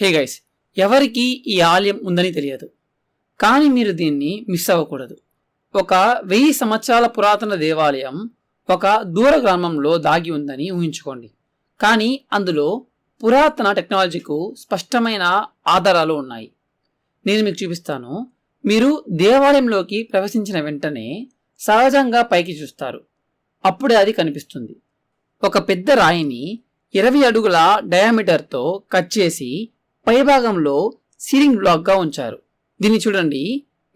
Hey guys ఎవరికి ఈ ఆలయం ఉందని తెలియదు. కానీ మీరు దీన్ని మిస్ అవ్వకూడదు. ఒక వెయ్యి సంవత్సరాల పురాతన దేవాలయం ఒక దూర గ్రామంలో దాగి ఉందని ఊహించుకోండి. కానీ అందులో పురాతన టెక్నాలజీకు స్పష్టమైన ఆధారాలు ఉన్నాయి. నేను మీకు చూపిస్తాను. మీరు దేవాలయంలోకి ప్రవేశించిన వెంటనే సహజంగా పైకి చూస్తారు. అప్పుడే అది కనిపిస్తుంది. ఒక పెద్ద రాయిని ఇరవై అడుగుల డయామీటర్తో కట్ చేసి పైభాగంలో సీలింగ్ బ్లాక్గా ఉంచారు. దీన్ని చూడండి.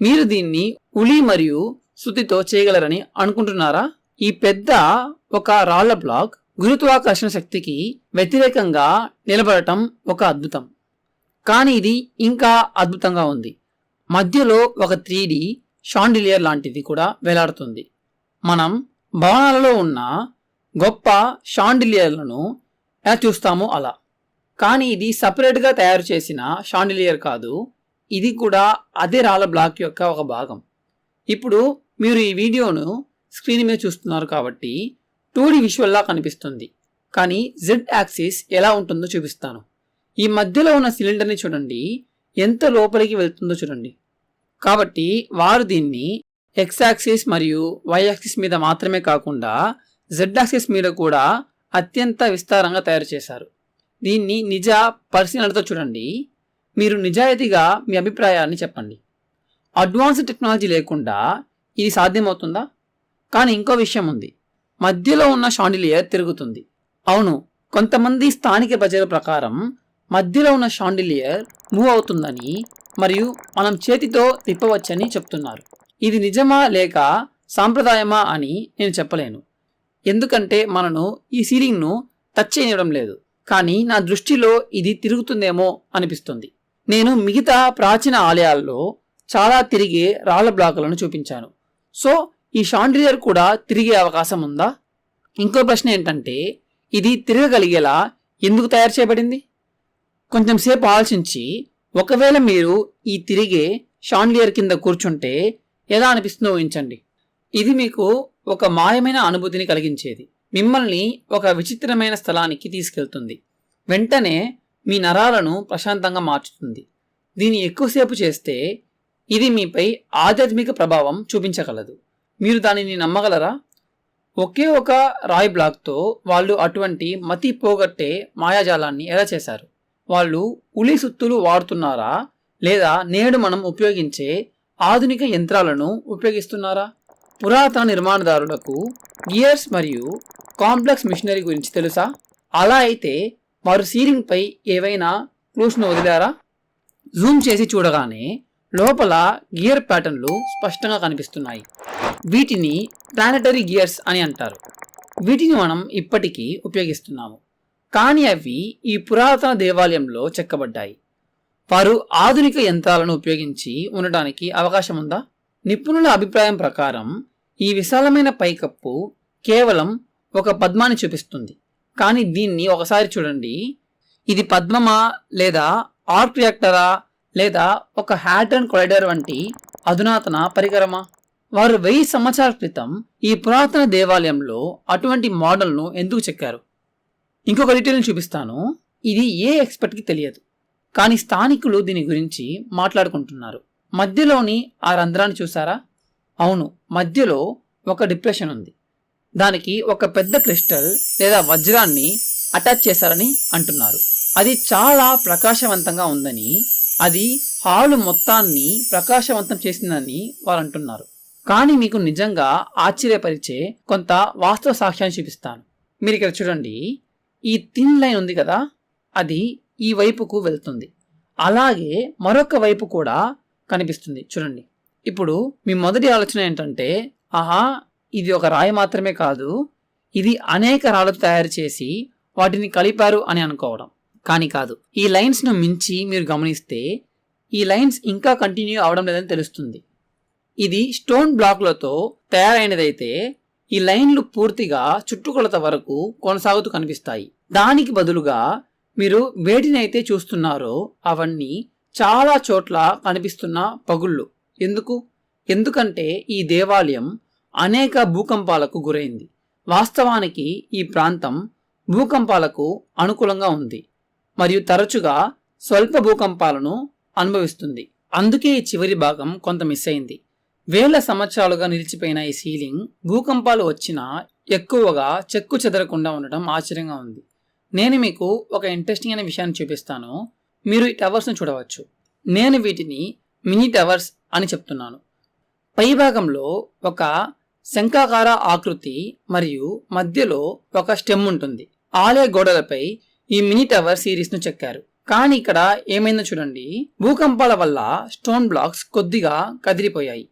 మీరు దీన్ని ఉలి మరియు శృతితో చేయగలరని అనుకుంటున్నారా? ఈ పెద్ద ఒక రాళ్ళ బ్లాక్ గురుత్వాకర్షణ శక్తికి వ్యతిరేకంగా నిలబడటం ఒక అద్భుతం. కానీ ఇది ఇంకా అద్భుతంగా ఉంది. మధ్యలో ఒక త్రీ డి షాండిలియర్ లాంటిది కూడా వేలాడుతుంది. మనం భవనాలలో ఉన్న గొప్ప షాండిలియర్లను ఎలా చూస్తామో అలా. కానీ ఇది సపరేట్గా తయారు చేసిన షాండిలియర్ కాదు. ఇది కూడా అదే రాళ్ళ బ్లాక్ యొక్క ఒక భాగం. ఇప్పుడు మీరు ఈ వీడియోను స్క్రీన్ మీద చూస్తున్నారు కాబట్టి టూ డి విజువల్లా కనిపిస్తుంది. కానీ జెడ్ యాక్సిస్ ఎలా ఉంటుందో చూపిస్తాను. ఈ మధ్యలో ఉన్న సిలిండర్ని చూడండి. ఎంత లోపలికి వెళ్తుందో చూడండి. కాబట్టి వారు దీన్ని ఎక్స్ యాక్సిస్ మరియు వై యాక్సిస్ మీద మాత్రమే కాకుండా జెడ్ యాక్సిస్ మీద కూడా అత్యంత విస్తారంగా తయారు చేశారు. దీన్ని నిజ పరిశీలనతో చూడండి. మీరు నిజాయితీగా మీ అభిప్రాయాన్ని చెప్పండి. అడ్వాన్స్డ్ టెక్నాలజీ లేకుండా ఇది సాధ్యమవుతుందా? కానీ ఇంకో విషయం ఉంది. మధ్యలో ఉన్న షాండిలియర్ తిరుగుతుంది. అవును కొంతమంది స్థానిక ప్రజల ప్రకారం మధ్యలో ఉన్న షాండిలియర్ మూవ్ అవుతుందని మరియు మనం చేతితో తిప్పవచ్చని చెప్తున్నారు. ఇది నిజమా లేక సాంప్రదాయమా అని నేను చెప్పలేను. ఎందుకంటే మనను ఈ సీలింగ్ను టచ్ చేయడం లేదు. కానీ నా దృష్టిలో ఇది తిరుగుతుందేమో అనిపిస్తుంది. నేను మిగతా ప్రాచీన ఆలయాల్లో చాలా తిరిగే రాళ్ళ బ్లాకులను చూపించాను. సో ఈ షాండ్రియర్ కూడా తిరిగే అవకాశం ఉందా? ఇంకో ప్రశ్న ఏంటంటే ఇది తిరగగలిగేలా ఎందుకు తయారు చేయబడింది? కొంచెం సేపు ఆలోచించి ఒకవేళ మీరు ఈ తిరిగే షాండ్లియర్ కింద కూర్చుంటే ఎలా అనిపిస్తుందో ఊహించండి. ఇది మీకు ఒక మాయమైన అనుభూతిని కలిగించేది. మిమ్మల్ని ఒక విచిత్రమైన స్థలానికి తీసుకెళ్తుంది. వెంటనే మీ నరాలను ప్రశాంతంగా మార్చుతుంది. దీన్ని ఎక్కువసేపు చేస్తే ఇది మీపై ఆధ్యాత్మిక ప్రభావం చూపించగలదు. మీరు దానిని నమ్మగలరా? ఒకే ఒక రాయ్ బ్లాక్తో వాళ్ళు అటువంటి మతి పోగొట్టే మాయాజాలాన్ని ఎలా చేశారు? వాళ్ళు ఉలి సుత్తులు వాడుతున్నారా? లేదా నేడు మనం ఉపయోగించే ఆధునిక యంత్రాలను ఉపయోగిస్తున్నారా? పురాతన నిర్మాణదారులకు గియర్స్ మరియు కాంప్లెక్స్ మిషనరీ గురించి తెలుసా? అలా అయితే వారు సీలింగ్పై ఏవైనా క్లూస్ను వదిలారా? జూమ్ చేసి చూడగానే లోపల గియర్ ప్యాటర్న్లు స్పష్టంగా కనిపిస్తున్నాయి. వీటిని ప్లానటరీ గియర్స్ అని అంటారు. వీటిని మనం ఇప్పటికీ ఉపయోగిస్తున్నాము. కానీ అవి ఈ పురాతన దేవాలయంలో చెక్కబడ్డాయి. వారు ఆధునిక యంత్రాలను ఉపయోగించి ఉండడానికి అవకాశం ఉందా? నిపుణుల అభిప్రాయం ప్రకారం ఈ విశాలమైన పైకప్పు కేవలం ఒక పద్మాన్ని చూపిస్తుంది. కానీ దీన్ని ఒకసారి చూడండి. ఇది పద్మమా లేదా ఆర్క్ రియాక్టరా లేదా ఒక హ్యాటర్న్ కొలైడర్ వంటి అధునాతన పరికరమా? వారు వెయ్యి సంవత్సరాల క్రితం ఈ పురాతన దేవాలయంలో అటువంటి మోడల్ను ఎందుకు చెక్కారు? ఇంకొక డీటెయిల్ని చూపిస్తాను. ఇది ఏ ఎక్స్పర్ట్కి తెలియదు. కానీ స్థానికులు దీని గురించి మాట్లాడుకుంటున్నారు. మధ్యలోని ఆ రంధ్రాన్ని చూసారా అవును మధ్యలో ఒక డిప్రెషన్ ఉంది. దానికి ఒక పెద్ద క్రిస్టల్ లేదా వజ్రాన్ని అటాచ్ చేశారని అంటున్నారు. అది చాలా ప్రకాశవంతంగా ఉందని అది హాలు మొత్తాన్ని ప్రకాశవంతం చేసిందని వారు అంటున్నారు. కానీ మీకు నిజంగా ఆశ్చర్యపరిచే కొంత వాస్తవ సాక్ష్యాన్ని చూపిస్తాను. మీరు ఇక్కడ చూడండి. ఈ థిన్ లైన్ ఉంది కదా? అది ఈ వైపుకు వెళ్తుంది. అలాగే మరొక వైపు కూడా కనిపిస్తుంది. చూడండి. ఇప్పుడు మీ మొదటి ఆలోచన ఏంటంటే ఆహా ఇది ఒక రాయి మాత్రమే కాదు ఇది అనేక రాళ్ళతో తయారు చేసి వాటిని కలిపారు అని అనుకోవడం. కానీ కాదు ఈ లైన్స్ను మించి మీరు గమనిస్తే ఈ లైన్స్ ఇంకా కంటిన్యూ అవడం లేదని తెలుస్తుంది. ఇది స్టోన్ బ్లాక్లతో తయారైనదైతే ఈ లైన్లు పూర్తిగా చుట్టుకొలత వరకు కొనసాగుతూ కనిపిస్తాయి. దానికి బదులుగా మీరు వేటినైతే చూస్తున్నారో అవన్నీ చాలా చోట్ల కనిపిస్తున్న పగుళ్ళు. ఎందుకు? ఎందుకంటే ఈ దేవాలయం అనేక భూకంపాలకు గురైంది. వాస్తవానికి ఈ ప్రాంతం భూకంపాలకు అనుకూలంగా ఉంది మరియు తరచుగా స్వల్ప భూకంపాలను అనుభవిస్తుంది. అందుకే ఈ చివరి భాగం కొంత మిస్ అయింది. వేల సంవత్సరాలుగా నిలిచిపోయిన ఈ సీలింగ్ భూకంపాలు వచ్చినా ఎక్కువగా చెక్కు చెదరకుండా ఉండటం ఆశ్చర్యంగా ఉంది. నేను మీకు ఒక ఇంట్రెస్టింగ్ అనే విషయాన్ని చూపిస్తాను. మీరు ఈ టవర్స్ను చూడవచ్చు. నేను వీటిని మినీ టవర్స్ అని చెప్తున్నాను. పై భాగంలో ఒక శంఖాకార ఆకృతి మరియు మధ్యలో ఒక స్టెమ్ ఉంటుంది. ఆలయ గోడలపై ఈ మినీ టవర్ సిరీస్ను చెక్కారు. కానీ ఇక్కడ ఏమైందో చూడండి. భూకంపాల వల్ల స్టోన్ బ్లాక్స్ కొద్దిగా కదిలిపోయాయి.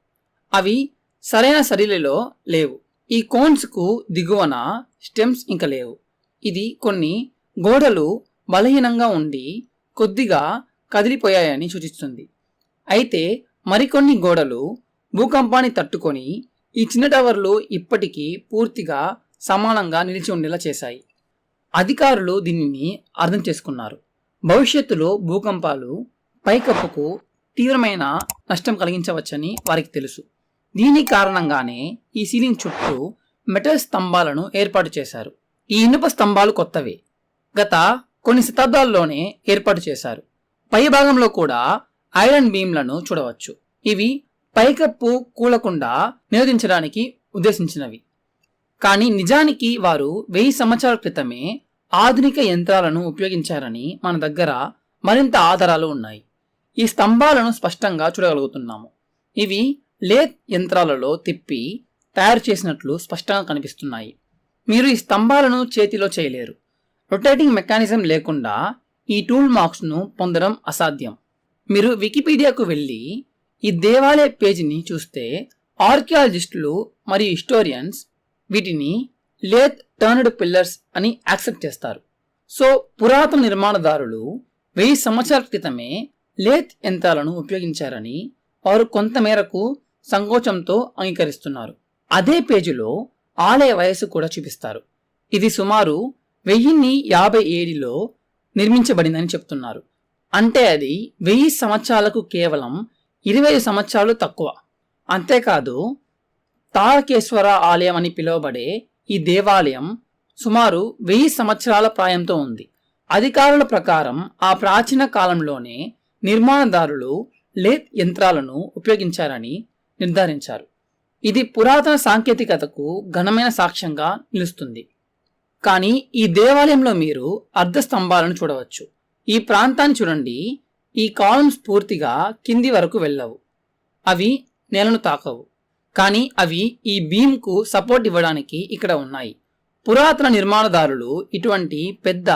అవి సరైన సరిలో లేవు. ఈ కోన్స్కు దిగువన స్టెమ్స్ ఇంకా లేవు. ఇది కొన్ని గోడలు బలహీనంగా ఉండి కొద్దిగా కదిలిపోయాయని సూచిస్తుంది. అయితే మరికొన్ని గోడలు భూకంపాన్ని తట్టుకొని ఈ చిన్న టవర్లు ఇప్పటికీ పూర్తిగా సమానంగా నిలిచి ఉండేలా చేశాయి. అధికారులు దీనిని అర్థం చేసుకున్నారు. భవిష్యత్తులో భూకంపాలు పైకప్పుకు తీవ్రమైన నష్టం కలిగించవచ్చని వారికి తెలుసు. దీని కారణంగానే ఈ సీలింగ్ చుట్టూ మెటల్ స్తంభాలను ఏర్పాటు చేశారు. ఈ ఇనుప స్తంభాలు కొత్తవే. గత కొన్ని శతాబ్దాల్లోనే ఏర్పాటు చేశారు. పై భాగంలో కూడా ఐరన్ బీమ్లను చూడవచ్చు. ఇవి పైకప్పు కూలకుండా నిరోధించడానికి ఉద్దేశించినవి. కానీ నిజానికి వారు వెయ్యి సంవత్సరాల క్రితమే ఆధునిక యంత్రాలను ఉపయోగించారని మన దగ్గర మరింత ఆధారాలు ఉన్నాయి. ఈ స్తంభాలను స్పష్టంగా చూడగలుగుతున్నాము. ఇవి లేత్ యంత్రాలలో తిప్పి తయారు చేసినట్లు స్పష్టంగా కనిపిస్తున్నాయి. మీరు ఈ స్తంభాలను చేతిలో చేయలేరు. రొటేటింగ్ మెకానిజం లేకుండా ఈ టూల్ మార్క్స్ను పొందడం అసాధ్యం. మీరు వికీపీడియాకు వెళ్ళి ఈ దేవాలయ పేజీని చూస్తే ఆర్కియాలజిస్టులు మరియు హిస్టోరియన్స్ వీటిని లేత్ టర్న్డ్ పిల్లర్స్ అని యాక్సెప్ట్ చేస్తారు. సో పురాతన నిర్మాణదారులు వెయ్యి సంవత్సరాల క్రితమే లేత్ యంత్రాలను ఉపయోగించారని వారు కొంతమేరకు సంకోచంతో అంగీకరిస్తున్నారు. అదే పేజీలో ఆలయ వయస్సు కూడా చూపిస్తారు. ఇది సుమారు వెయ్యిన్ని యాభై ఏడులో నిర్మించబడిందని చెప్తున్నారు. అంటే అది వెయ్యి సంవత్సరాలకు కేవలం ఇరవై సంవత్సరాలు తక్కువ. అంతేకాదు తారకేశ్వర ఆలయం అని పిలువబడే ఈ దేవాలయం సుమారు వెయ్యి సంవత్సరాల ప్రాయంతో ఉంది. అధికారుల ప్రకారం ఆ ప్రాచీన కాలంలోనే నిర్మాణదారులు లేత్ యంత్రాలను ఉపయోగించారని నిర్ధారించారు. ఇది పురాతన సాంకేతికతకు ఘనమైన సాక్ష్యంగా నిలుస్తుంది. కానీ ఈ దేవాలయంలో మీరు అర్ధ స్తంభాలను చూడవచ్చు. ఈ ప్రాంతాన్ని చూడండి. ఈ కాలమ్స్ పూర్తిగా కింది వరకు వెళ్ళవు. అవి నేలను తాకవు. కానీ అవి ఈ బీమ్కు సపోర్ట్ ఇవ్వడానికి ఇక్కడ ఉన్నాయి. పురాతన నిర్మాణదారులు ఇటువంటి పెద్ద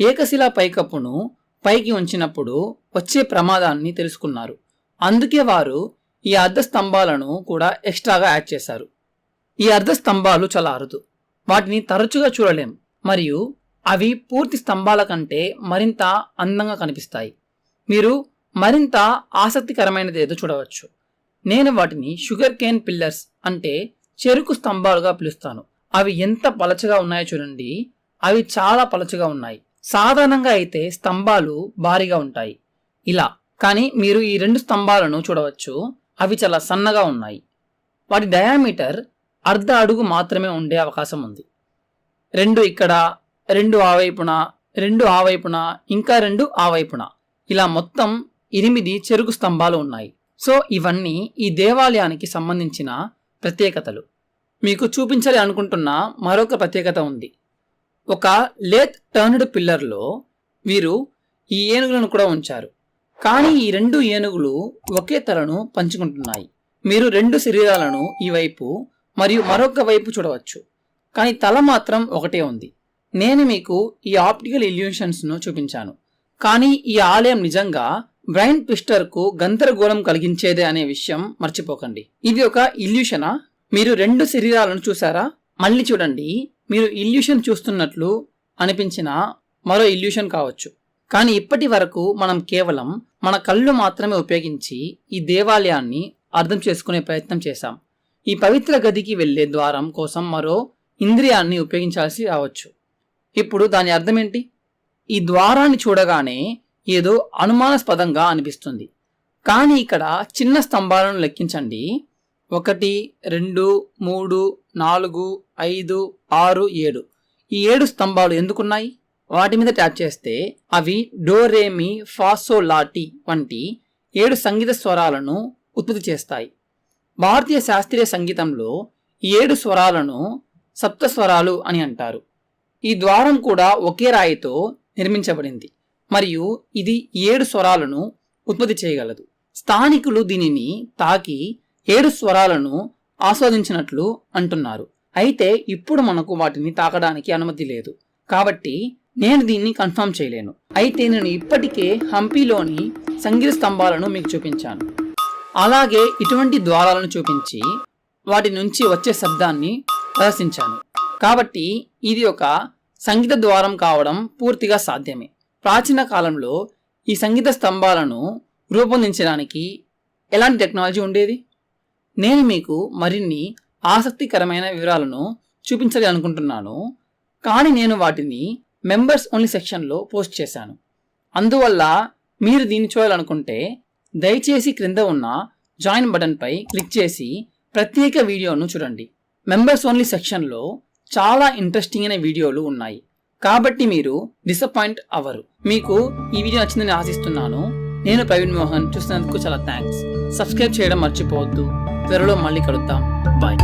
ఏకశిలా పైకప్పును పైకి ఉంచినప్పుడు వచ్చే ప్రమాదాన్ని తెలుసుకున్నారు. అందుకే వారు ఈ అర్ధ స్తంభాలను కూడా ఎక్స్ట్రాగా యాడ్ చేశారు. ఈ అర్ధ స్తంభాలు చాలా అరుదు. వాటిని తరచుగా చూడలేం. మరియు అవి పూర్తి స్తంభాల కంటే మరింత అందంగా కనిపిస్తాయి. మీరు మరింత ఆసక్తికరమైనది ఏదో చూడవచ్చు. నేను వాటిని షుగర్ కేన్ పిల్లర్స్ అంటే చెరుకు స్తంభాలుగా పిలుస్తాను. అవి ఎంత పలచగా ఉన్నాయో చూడండి. అవి చాలా పలచగా ఉన్నాయి. సాధారణంగా అయితే స్తంభాలు భారీగా ఉంటాయి. ఇలా. కానీ మీరు ఈ రెండు స్తంభాలను చూడవచ్చు. అవి చాలా సన్నగా ఉన్నాయి. వాటి డయామీటర్ అర్ధ అడుగు మాత్రమే ఉండే అవకాశం ఉంది. రెండు ఇక్కడ రెండు ఆ వైపున రెండు ఆ వైపున ఇంకా రెండు ఆ వైపున. ఇలా మొత్తం ఎనిమిది చెరుకు స్తంభాలు ఉన్నాయి. సో ఇవన్నీ ఈ దేవాలయానికి సంబంధించిన ప్రత్యేకతలు. మీకు చూపించాలి అనుకుంటున్న మరొక ప్రత్యేకత ఉంది. ఒక లేత్ టర్న్డ్ పిల్లర్లో వీరు ఈ ఏనుగులను కూడా ఉంచారు. కానీ ఈ రెండు ఏనుగులు ఒకే తలను పంచుకుంటున్నాయి. మీరు రెండు శరీరాలను ఈ వైపు మరియు మరొక వైపు చూడవచ్చు. కానీ తల మాత్రం ఒకటే ఉంది. నేను మీకు ఈ ఆప్టికల్ ఇల్యూషన్స్ను చూపించాను. కానీ ఈ ఆలయం నిజంగా బ్రైన్ ట్విస్టర్కు గందరగోళం కలిగించేదే అనే విషయం మర్చిపోకండి. ఇది ఒక ఇల్యూషనా? మీరు రెండు శరీరాలను చూసారా మళ్ళీ చూడండి. మీరు ఇల్యూషన్ చూస్తున్నట్లు అనిపించిన మరో ఇల్యూషన్ కావచ్చు. కానీ ఇప్పటి వరకు మనం కేవలం మన కళ్ళు మాత్రమే ఉపయోగించి ఈ దేవాలయాన్ని అర్థం చేసుకునే ప్రయత్నం చేశాం. ఈ పవిత్ర గదికి వెళ్ళే ద్వారం కోసం మరో ఇంద్రియాన్ని ఉపయోగించాల్సి రావచ్చు. ఇప్పుడు దాని అర్థం ఏంటి? ఈ ద్వారాన్ని చూడగానే ఏదో అనుమానాస్పదంగా అనిపిస్తుంది. కానీ ఇక్కడ చిన్న స్తంభాలను లెక్కించండి. ఒకటి రెండు మూడు నాలుగు ఐదు ఆరు ఏడు. ఈ ఏడు స్తంభాలు ఎందుకున్నాయి? వాటి మీద ట్యాప్ చేస్తే అవి డోరేమి ఫాసోలాటి వంటి ఏడు సంగీత స్వరాలను ఉత్పత్తి చేస్తాయి. భారతీయ శాస్త్రీయ సంగీతంలో ఈ ఏడు స్వరాలను సప్త స్వరాలు అని అంటారు. ఈ ద్వారం కూడా ఒకే రాయితో నిర్మించబడింది. మరియు ఇది ఏడు స్వరాలను ఉత్పత్తి చేయగలదు. స్థానికులు దీనిని తాకి ఏడు స్వరాలను ఆస్వాదించినట్లు అంటున్నారు. అయితే ఇప్పుడు మనకు వాటిని తాకడానికి అనుమతి లేదు. కాబట్టి నేను దీన్ని కన్ఫర్మ్ చేయలేను. అయితే నేను ఇప్పటికే హంపీలోని సంగీత స్తంభాలను మీకు చూపించాను. అలాగే ఇటువంటి ద్వారాలను చూపించి వాటి నుంచి వచ్చే శబ్దాన్ని ప్రదర్శించాను. కాబట్టి ఇది ఒక సంగీత ద్వారం కావడం పూర్తిగా సాధ్యమే. ప్రాచీన కాలంలో ఈ సంగీత స్తంభాలను రూపొందించడానికి ఎలాంటి టెక్నాలజీ ఉండేది? నేను మీకు మరిన్ని ఆసక్తికరమైన వివరాలను చూపించాలి అనుకుంటున్నాను కానీ నేను వాటిని మెంబర్స్ ఓన్లీ సెక్షన్లో పోస్ట్ చేశాను. అందువల్ల మీరు దీన్ని చూడాలనుకుంటే దయచేసి క్రింద ఉన్న జాయిన్ బటన్పై క్లిక్ చేసి ప్రత్యేక వీడియోను చూడండి. మెంబర్స్ ఓన్లీ సెక్షన్లో చాలా ఇంట్రెస్టింగ్ అయిన వీడియోలు ఉన్నాయి. కాబట్టి మీరు డిసప్పాయింట్ అవ్వరు. మీకు ఈ వీడియో నచ్చిందని ఆశిస్తున్నాను. నేను ప్రవీణ్ మోహన్ చూసినందుకు చాలా థ్యాంక్స్ సబ్స్క్రైబ్ చేయడం మర్చిపోవద్దు. త్వరలో మళ్ళీ కలుద్దాం. బాయ్